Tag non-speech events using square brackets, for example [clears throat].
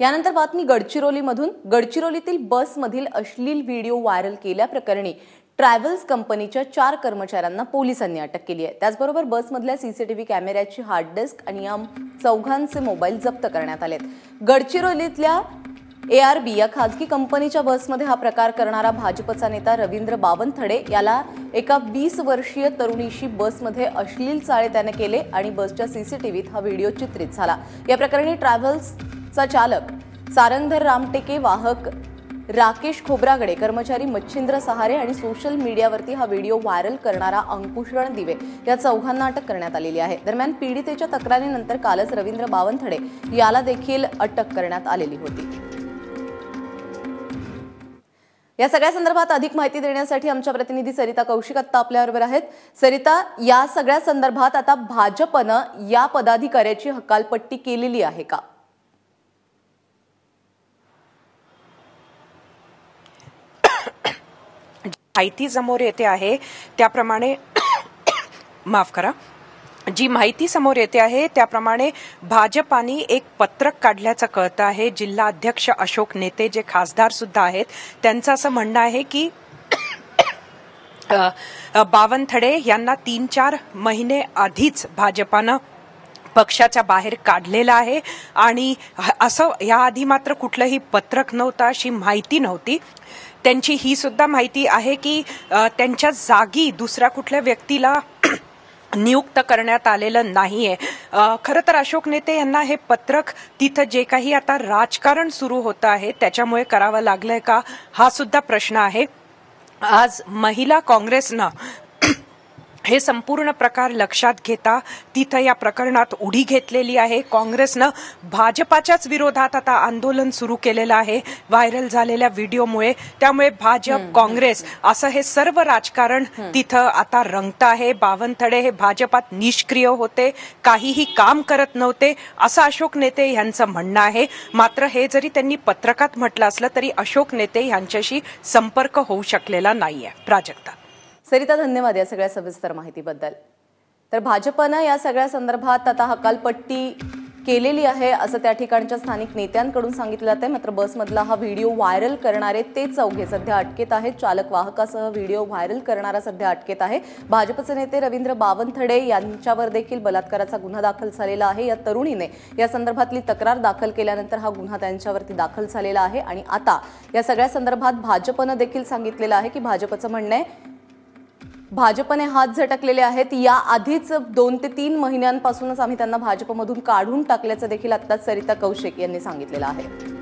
यानंतर बातमी गडचिरोलीमधून. गडचिरोलीतील बसमधील अश्लील व्हिडिओ व्हायरल केल्याप्रकरणी ट्रॅव्हल्स कंपनीच्या चार कर्मचाऱ्यांना पोलिसांनी अटक केली आहे. त्याचबरोबर बसमधल्या सीसीटीव्ही कॅमेऱ्याची हार्ड डिस्क आणि या चौघांचे मोबाईल जप्त करण्यात आलेत. गडचिरोलीतल्या ए आर बी या खाजगी कंपनीच्या बसमध्ये हा प्रकार करणारा भाजपचा नेता रवींद्र बावनथडे याला एका वीस वर्षीय तरुणीशी बसमध्ये अश्लील चाळे त्याने केले आणि बसच्या सीसीटीव्हीत हा व्हिडिओ चित्रित झाला. या प्रकरणी चा चालक सारंगधर रामटेके वाहक राकेश खोब्रागडे कर्मचारी मच्छिंद्र सहारे आणि सोशल मीडियावरती हा व्हिडिओ व्हायरल करणारा अंकुश रणदिवे या चौघांना अटक करण्यात आलेली आहे. दरम्यान पीडितेच्या तक्रारीनंतर कालच रवींद्र बावनथडे याला देखील अटक करण्यात आलेली होती. या सगळ्या संदर्भात अधिक माहिती देण्यासाठी आमच्या प्रतिनिधी सरिता कौशिक आत्ता आपल्याबरोबर आहेत. सरिता या सगळ्या संदर्भात आता भाजपनं या पदाधिकाऱ्याची हकालपट्टी केलेली आहे का? माहिती समोर येते आहे त्याप्रमाणे [coughs] माफ करा. जी माहिती समोर येते आहे त्याप्रमाणे भाजपाने एक पत्रक काढल्याचं कळतं आहे. जिल्हा अध्यक्ष अशोक नेते जे खासदार सुद्धा आहेत त्यांचं असं म्हणणं आहे की [coughs] बावनथडे यांना तीन चार महिने आधीच भाजपानं पक्षाच्या बाहेर काढलेलं आहे. आणि असं याआधी मात्र कुठलंही पत्रक नव्हतं अशी माहिती नव्हती. त्यांची ही सुद्धा माहिती आहे की त्यांच्या जागी दुसऱ्या कुठल्या व्यक्तीला [clears throat] नियुक्त करण्यात आलेलं नाहीये. खरं तर अशोक नेते यांना हे पत्रक तिथं जे काही आता राजकारण सुरू होतं आहे त्याच्यामुळे करावं लागलंय का हा सुद्धा प्रश्न आहे. आज महिला काँग्रेसनं हे संपूर्ण प्रकार लक्षात घेता तिथं या प्रकरणात उडी घेतलेली आहे. काँग्रेसनं भाजपाच्याच विरोधात आता आंदोलन सुरू केलेलं आहे. व्हायरल झालेल्या व्हिडिओमुळे. त्यामुळे भाजप काँग्रेस असं हे सर्व राजकारण तिथं आता रंगत आहे. बावनथडे हे भाजपात निष्क्रिय होते. काहीही काम करत नव्हते. असं अशोक नेते यांचं म्हणणं आहे. मात्र हे जरी त्यांनी पत्रकात म्हटलं असलं तरी अशोक नेते यांच्याशी संपर्क होऊ शकलेला नाहीये. प्राजक्ता. सरिता धन्यवाद या सगळ्या सविस्तर माहितीबद्दल. तर भाजपनं या सगळ्या संदर्भात आता हकालपट्टी केलेली आहे असं त्या ठिकाणच्या स्थानिक नेत्यांकडून सांगितलं जात आहे मात्र बसमधला हा व्हिडिओ व्हायरल करणारे ते चौघे सध्या अटकेत आहेत. चालक वाहकासह व्हिडिओ व्हायरल करणारा सध्या अटकेत आहे. भाजपचे नेते रवींद्र बावनथडे यांच्यावर देखील बलात्काराचा गुन्हा दाखल झालेला आहे. या तरुणीने या संदर्भातली तक्रार दाखल केल्यानंतर हा गुन्हा त्यांच्यावरती दाखल झालेला आहे. आणि आता या सगळ्या संदर्भात भाजपनं देखील सांगितलेलं आहे की भाजपचं म्हणणं आहे भाजपने हात झटकलेले आहेत. या आधीच दोन ते तीन महिन्यांपासूनच आम्ही त्यांना भाजपमधून काढून टाकल्याचं देखील आत्ताच सरिता कौशिक यांनी सांगितलेलं आहे.